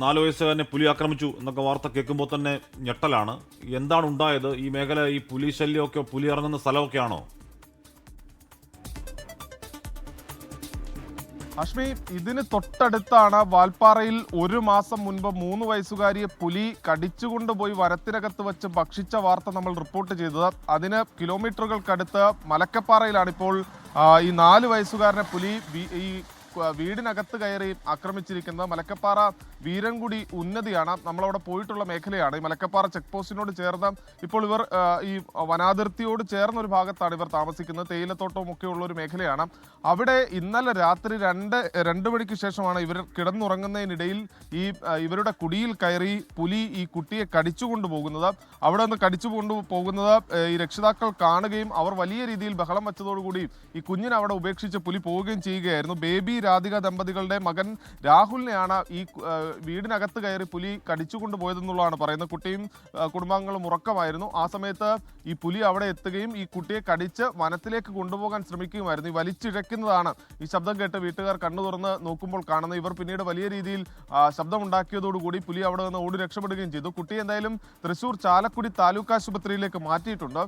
നാല് വയസ്സുകാരനെ പുലി ആക്രമിച്ചു എന്നൊക്കെ വാർത്ത കേൾക്കുമ്പോൾ തന്നെ ഞെട്ടലാണ്. എന്താണ് ഉണ്ടായത്? ഈ മേഖല ഈ പുലി ശല്യമൊക്കെ പുലി ഇറങ്ങുന്ന സ്ഥലമൊക്കെയാണോ? അഷ്മി ഇതിന് തൊട്ടടുത്താണ് വാൽപ്പാറയിൽ ഒരു മാസം മുൻപ് മൂന്ന് വയസ്സുകാരിയെ പുലി കടിച്ചുകൊണ്ടുപോയി വരത്തിനകത്ത് വെച്ച് ഭക്ഷിച്ച വാർത്ത നമ്മൾ റിപ്പോർട്ട് ചെയ്തത്. അതിന് കിലോമീറ്ററുകൾക്കടുത്ത് മലക്കപ്പാറയിലാണ് ഇപ്പോൾ ഈ നാല് വയസ്സുകാരനെ പുലി ഈ വീടിനകത്ത് കയറി ആക്രമിച്ചിരിക്കുന്നത് മലക്കപ്പാറ വീരൻകുടി ഉന്നതിയാണ്. നമ്മളവിടെ പോയിട്ടുള്ള മേഖലയാണ്. ഈ മലക്കപ്പാറ ചെക്ക് പോസ്റ്റിനോട് ചേർന്ന് ഇപ്പോൾ ഇവർ ഈ വനാതിർത്തിയോട് ചേർന്ന ഒരു ഭാഗത്താണ് ഇവർ താമസിക്കുന്നത്. തേയിലത്തോട്ടവും ഒക്കെ ഉള്ള ഒരു മേഖലയാണ്. അവിടെ ഇന്നലെ രാത്രി രണ്ട് രണ്ട് മണിക്ക് ശേഷമാണ് ഇവർ കിടന്നുറങ്ങുന്നതിനിടയിൽ ഈ ഇവരുടെ കുടിയിൽ കയറി പുലി ഈ കുട്ടിയെ കടിച്ചു കൊണ്ടുപോകുന്നത് അവിടെ നിന്ന് കടിച്ചു കൊണ്ടു പോകുന്നത് ഈ രക്ഷിതാക്കൾ കാണുകയും അവർ വലിയ രീതിയിൽ ബഹളം വെച്ചതോടുകൂടി ഈ കുഞ്ഞിനെ അവിടെ ഉപേക്ഷിച്ച് പുലി പോവുകയും ചെയ്യുകയായിരുന്നു. ബേബി രാധിക ദമ്പതികളുടെ മകൻ രാഹുലിനെയാണ് ഈ വീടിനകത്ത് കയറി പുലി കടിച്ചുകൊണ്ട് പോയതെന്നുള്ളതാണ് പറയുന്നത്. കുട്ടിയും കുടുംബാംഗങ്ങളും ഉറക്കമായിരുന്നു. ആ സമയത്ത് ഈ പുലി അവിടെ എത്തുകയും ഈ കുട്ടിയെ കടിച്ച് വനത്തിലേക്ക് കൊണ്ടുപോകാൻ ശ്രമിക്കുകയുമായിരുന്നു. ഈ വലിച്ചിഴക്കുന്നതാണ് ഈ ശബ്ദം കേട്ട് വീട്ടുകാർ കണ്ണു തുറന്ന് നോക്കുമ്പോൾ കാണുന്നത് ഇവർ പിന്നീട് വലിയ രീതിയിൽ ശബ്ദമുണ്ടാക്കിയതോടുകൂടി പുലി അവിടെ നിന്ന് ഓടി രക്ഷപ്പെടുകയും ചെയ്തു. കുട്ടി എന്തായാലും തൃശൂർ ചാലക്കുടി താലൂക്ക് ആശുപത്രിയിലേക്ക് മാറ്റിയിട്ടുണ്ട്.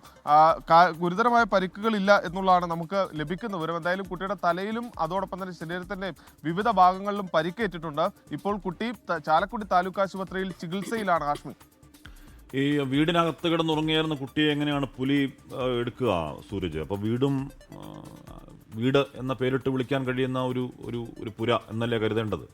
ഗുരുതരമായ പരിക്കുകളില്ല എന്നുള്ളതാണ് നമുക്ക് ലഭിക്കുന്ന വിവരം. എന്തായാലും കുട്ടിയുടെ തലയിലും അതോടൊപ്പം തന്നെ ശരീരത്തിന്റെ വിവിധ ഭാഗങ്ങളിലും പരിക്കേറ്റിട്ടുണ്ട്. ഇപ്പോൾ കുട്ടി ചാലക്കുടി താലൂക്ക് ആശുപത്രിയിൽ ചികിത്സയിലാണ് ഹാഷ്മി ഈ വീടിനകത്ത് കിടന്നുറങ്ങിയായിരുന്ന കുട്ടിയെ എങ്ങനെയാണ് പുലി എടുക്കുക സൂരജ്? അപ്പോൾ വീടും വീട് എന്ന പേരിട്ട് വിളിക്കാൻ കഴിയുന്ന ഒരു ഒരു ഒരു പുര എന്നല്ലേ കരുതേണ്ടത്?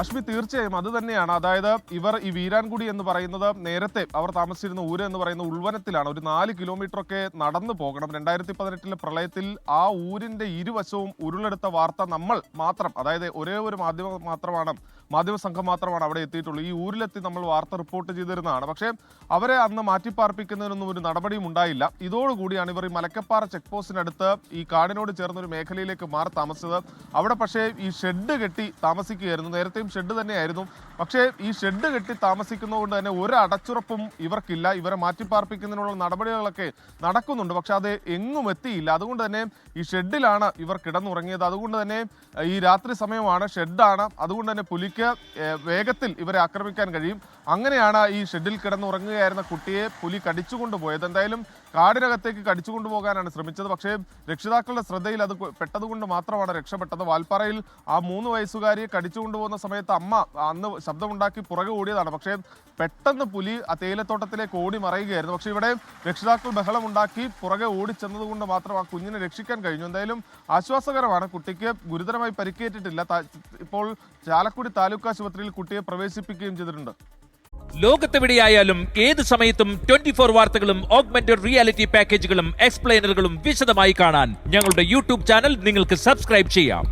അഷ്മി തീർച്ചയായും അത് തന്നെയാണ്. അതായത് ഇവർ ഈ വീരാൻകുടി എന്ന് പറയുന്നത് നേരത്തെ അവർ താമസിച്ചിരുന്ന ഊര് എന്ന് പറയുന്ന ഉൾവനത്തിലാണ്. ഒരു നാല് കിലോമീറ്റർ ഒക്കെ നടന്നു പോകണം. രണ്ടായിരത്തി പതിനെട്ടിലെ പ്രളയത്തിൽ ആ ഊരിന്റെ ഇരുവശവും ഉരുളെടുത്ത വാർത്ത നമ്മൾ മാത്രം അതായത് ഒരേ ഒരു മാധ്യമം മാത്രമാണ് മാധ്യമ സംഘം മാത്രമാണ് അവിടെ എത്തിയിട്ടുള്ളൂ. ഈ ഊരിലെത്തി നമ്മൾ വാർത്ത റിപ്പോർട്ട് ചെയ്തിരുന്നതാണ്. പക്ഷേ അവരെ അന്ന് മാറ്റിപ്പാർപ്പിക്കുന്നതിനൊന്നും ഒരു നടപടിയും ഉണ്ടായില്ല. ഇതോടുകൂടിയാണ് ഇവർ ഈ മലക്കപ്പാറ ചെക്ക് പോസ്റ്റിനടുത്ത് ഈ കാടിനോട് ചേർന്ന ഒരു മേഖലയിലേക്ക് മാറി താമസിച്ചത്. അവിടെ പക്ഷേ ഈ ഷെഡ് കെട്ടി താമസിക്കുകയായിരുന്നു. നേരത്തെയും ഷെഡ് തന്നെയായിരുന്നു. പക്ഷേ ഈ ഷെഡ് കെട്ടി താമസിക്കുന്നതുകൊണ്ട് തന്നെ ഒരു അടച്ചുറപ്പും ഇവർക്കില്ല. ഇവരെ മാറ്റിപ്പാർപ്പിക്കുന്നതിനുള്ള നടപടികളൊക്കെ നടക്കുന്നുണ്ട്. പക്ഷെ അത് എങ്ങും എത്തിയില്ല. അതുകൊണ്ട് തന്നെ ഈ ഷെഡിലാണ് ഇവർ കിടന്നുറങ്ങിയത്. അതുകൊണ്ട് തന്നെ ഈ രാത്രി സമയമാണ് ഷെഡാണ് അതുകൊണ്ട് തന്നെ പുലിക്ക് വേഗത്തിൽ ഇവരെ ആക്രമിക്കാൻ കഴിയും. അങ്ങനെയാണ് ഈ ഷെഡിൽ കിടന്നുറങ്ങുകയായിരുന്ന കുട്ടിയെ പുലി കടിച്ചുകൊണ്ടുപോയത്. എന്തായാലും കാടിനകത്തേക്ക് കടിച്ചുകൊണ്ടുപോകാനാണ് ശ്രമിച്ചത്. പക്ഷേ രക്ഷിതാക്കളുടെ ശ്രദ്ധയിൽ അത് പെട്ടതുകൊണ്ട് മാത്രമാണ് രക്ഷപ്പെട്ടത്. വാൽപ്പാറയിൽ ആ മൂന്ന് വയസ്സുകാരിയെ കടിച്ചുകൊണ്ടുപോകുന്ന സമയത്ത് അമ്മ അന്ന് ശബ്ദമുണ്ടാക്കി പുറകെ ഓടിയതാണ്. പക്ഷേ പെട്ടെന്ന് പുലി ആ തേയിലത്തോട്ടത്തിലേക്ക് ഓടി മറയുകയായിരുന്നു. പക്ഷേ ഇവിടെ രക്ഷിതാക്കൾ ബഹളമുണ്ടാക്കി പുറകെ ഓടിച്ചെന്നതുകൊണ്ട് മാത്രം ആ കുഞ്ഞിനെ രക്ഷിക്കാൻ കഴിഞ്ഞു. എന്തായാലും ആശ്വാസകരമാണ്. കുട്ടിക്ക് ഗുരുതരമായി പരിക്കേറ്റിട്ടില്ല. ഇപ്പോൾ ചാലക്കുടി താലൂക്ക് ആശുപത്രിയിൽ കുട്ടിയെ പ്രവേശിപ്പിക്കുകയും ചെയ്തിട്ടുണ്ട്. ലോകത്തെവിടെയായാലും ഏത് സമയത്തും ട്വന്റി ഫോർ വാർത്തകളും ഓഗ്മെന്റഡ് റിയാലിറ്റി പാക്കേജുകളും എക്സ്പ്ലെയിനറുകളും വിശദമായി കാണാൻ ഞങ്ങളുടെ യൂട്യൂബ് ചാനൽ നിങ്ങൾക്ക് സബ്സ്ക്രൈബ് ചെയ്യാം.